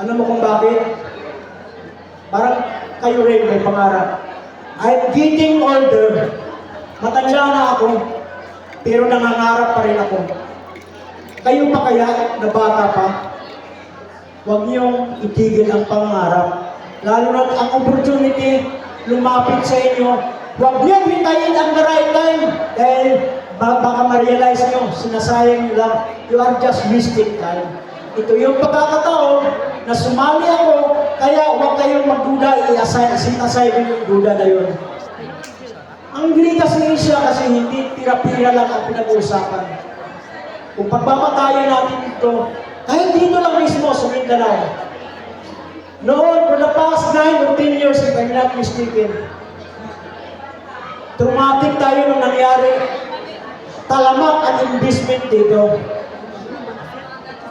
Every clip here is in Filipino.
Alam mo kung bakit? Parang kayo rin may pangarap. I'm getting older. Matanda na ako. Pero nangangarap pa rin ako. Kayo pa kaya na bata pa? Huwag niyong itigil ang pangarap. Lalo na ang opportunity lumapit sa inyo. Huwag niyong hintayin ang the right time. Dahil ba- baka ma-realize niyo, sinasayang niyo lang, you are just wasting time. Ito yung pagkakataon na sumali ako, kaya huwag kayong magduda, i-assign, sinasay yung duda na yun. Ang ginitas ni siya kasi hindi tira-pira lang ang pinag-uusapan. Kung pagmamatayan natin dito, kahit dito lang mismo sa Mindanao, noon, for the past 9 or 10 years, if I'm not mistaken, traumatic tayo nung nangyari, talamak ang investment dito.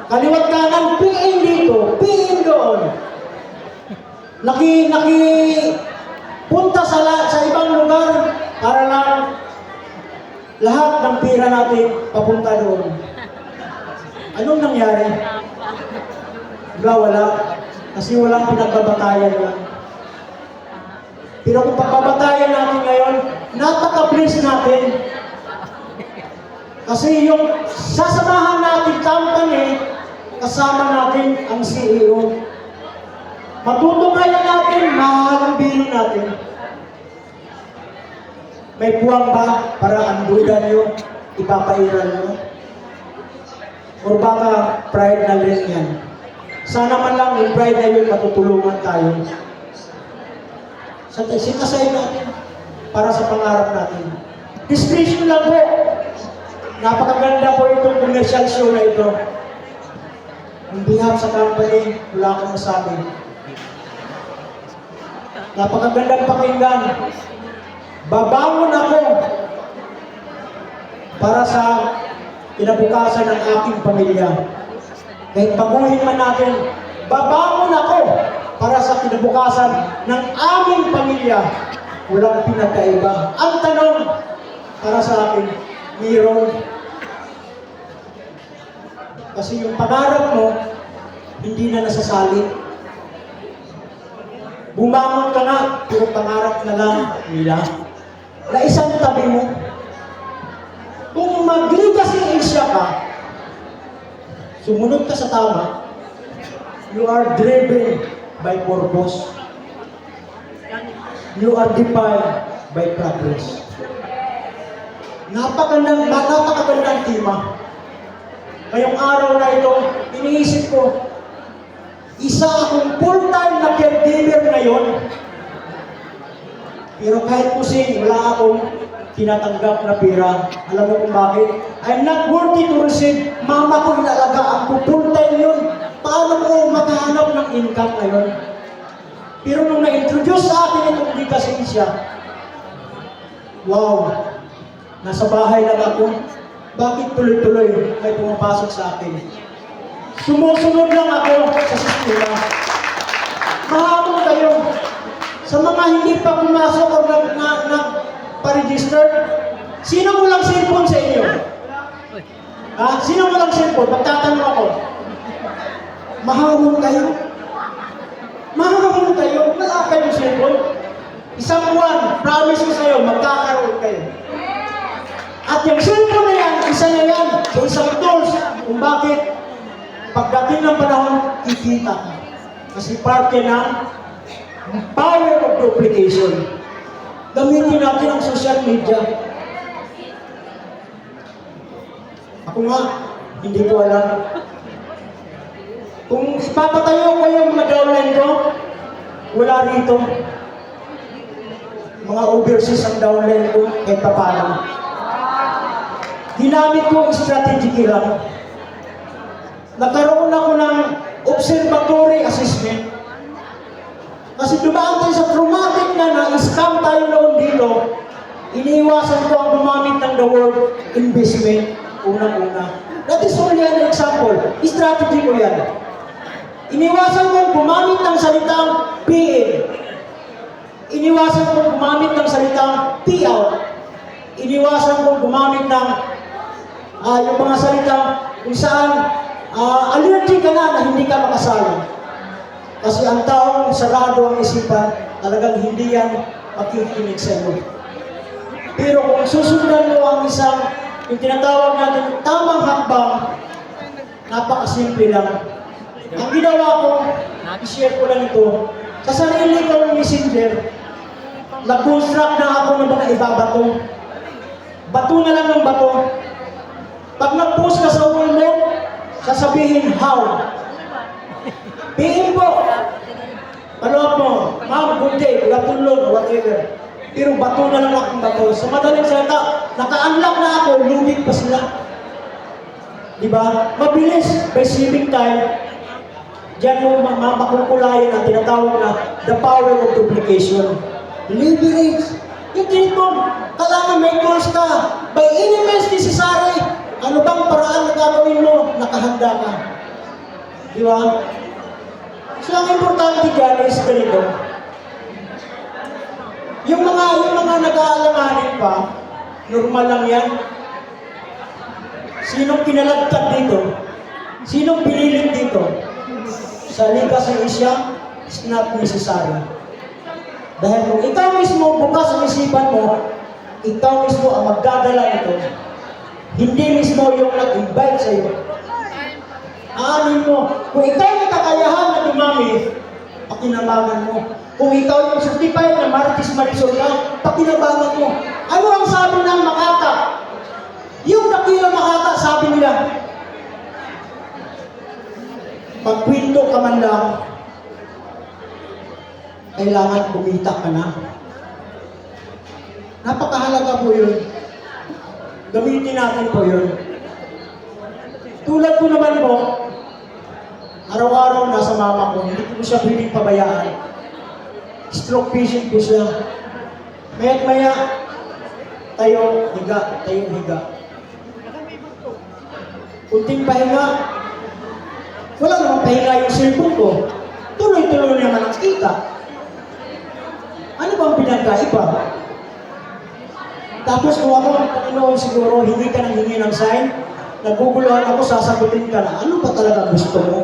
Kaliwat kanan, PIN dito, PIN doon. Naki, naki, punta sa, la- sa ibang lugar para lang lahat ng pira natin papunta doon. Anong nangyari? Wala, wala. Kasi walang pinagbabatayan yan. Pero kung pagbabatayan natin ngayon, napaka-bless natin. Kasi yung sasamahan natin company, kasama natin ang CEO. Matutunghayan natin, mahal ang bino natin. May puwang ba para ang duda nyo, ipapairal nyo? O baka pride na rin yan? Sana man lang yung pride na yun matutulungan tayo. Sa sitasay natin para sa pangarap natin. Discretion lang po. Napakaganda po itong commercial show na ito. On behalf sa company, wala akong masabi. Napakagandang pakinggan. Babangon ako para sa kinabukasan ng aking pamilya. Kahit paguhin man natin, babangon ako para sa kinabukasan ng aming pamilya. Walang pinagkaiba. Ang tanong para sa akin, mayroon. Kasi yung pangarap mo, hindi na nasasalit. Bumangon ka nga, pero pangarap na lang nila. Na isang tabi mo, kung magligas ng isya ka, sumunod ka sa tama, you are driven by purpose. You are defined by progress. Napakagandang, napakagandang tema. Ngayong araw na ito, iniisip ko, isa akong full-time na caregiver ngayon. Pero kahit kusing, wala akong tinatanggap na pera. Alam mo kung bakit? I'm not worthy to receive. Mama ko inalagaan ko. Full-time yun. Paano ko makahanap ng income ngayon? Pero nung na-introduce sa akin itong Dikasensya, wow, nasa bahay lang ako. Bakit tuloy-tuloy may pumapasok sa akin? Sumusunod lang ako sa sistema. Mahamon kayo. Sa mga hindi pa pumasok o nag, na, na, pa-register, sino walang cellphone sa inyo? Ha? Sino walang cellphone? Magtatanong ako. Mahamon kayo? Mahamon kayo? Wala kayong cellphone? Isang buwan, promise ko sa'yo, magkakaroon kayo. At yung cellphone na yan, isa na yan sa isang tools kung bakit pagdating ng panahon, kikita ka. Kasi parte ng power of duplication. Gamitin natin ang social media. Ako nga, hindi ko alam. Kung ipapatayo ko yung mga downline ko, wala rito. Mga overseas ang downline ko, pa paano. Ginamit ko strategy lang. Nagkaroon ako ng observatory assessment. Kasi dumaan tayo sa traumatic na na-scam tayo noon dito, iniiwasan ko ang gumamit ng the word investment unang-una. That is only an example. Strategy ko yan. Iniwasan ko gumamit ng salitang PA. Iniwasan ko gumamit ng salitang P-out. Iniwasan ko gumamit ng ah, yung mga salitang kung saan ah, allergic ka na na hindi ka makasali. Kasi ang taong sarado ang isipan, talagang hindi yan makikinig sa iyo. Pero kung susundan mo ang isang, yung tinatawag natin, tamang hakbang, napakasimple lang. Ang ginawa ko, i-share ko lang ito, sa sarili kong messenger, nag-construct na ako ng mga ibabato. Bato na lang ng bato. Pag nag-post ka sa wall mo, sasabihin, how? PM po. Ano mo? Ma'am, good day, afternoon, whatever. Pero bato na lang akong bato. Sa madaling salita, naka-unlock na ako, lumit pa sila. Di ba? Mabilis, by civic time, Diyan mo ma- ma- makukulayan ang tinatawag na the power of duplication. Leverage. Yung tinitong, kailangan may goals ka. By any ano bang paraan na gagawin mo? Nakahanda ka. Di ba? So, ang importante dyan is ganito. Yung mga, yung mga nag-aalanganin pa, normal lang yan. Sinong pinalagtad dito? Sinong pinilit dito? Sa Liga sa Asia, it's not necessary. Dahil kung ikaw mismo bukas ang isipan mo, ikaw mismo ang magdadala nito. Hindi mismo yung nag-invite sa iyo. Aanin mo, kung ikaw may kakayahan na dumami, pakinabangan mo. Kung ikaw yung certified na Marites Marisol ka, pakinabangan mo. Ano ang sabi ng Makata? Yung dakila Makata, sabi nila, pagkwento ka man lang, kailangan kumita ka na. Napakahalaga po yun. Gamitin natin po yun. Tulad ko naman po, araw-araw nasa mama ko, hindi ko siya pwedeng pabayaan. Stroke patient po siya. Maya't maya, tayo, higa, tayo, higa. Kunting pahinga, wala namang pahinga yung cellphone ko. Tuloy-tuloy naman ang kita. Ano bang pinagkaiba? Tapos kung ako ang Panginoon siguro, hindi ka nang hingi ng sign, naguguluhan ako, sasagutin ka na, ano ba talaga gusto mo?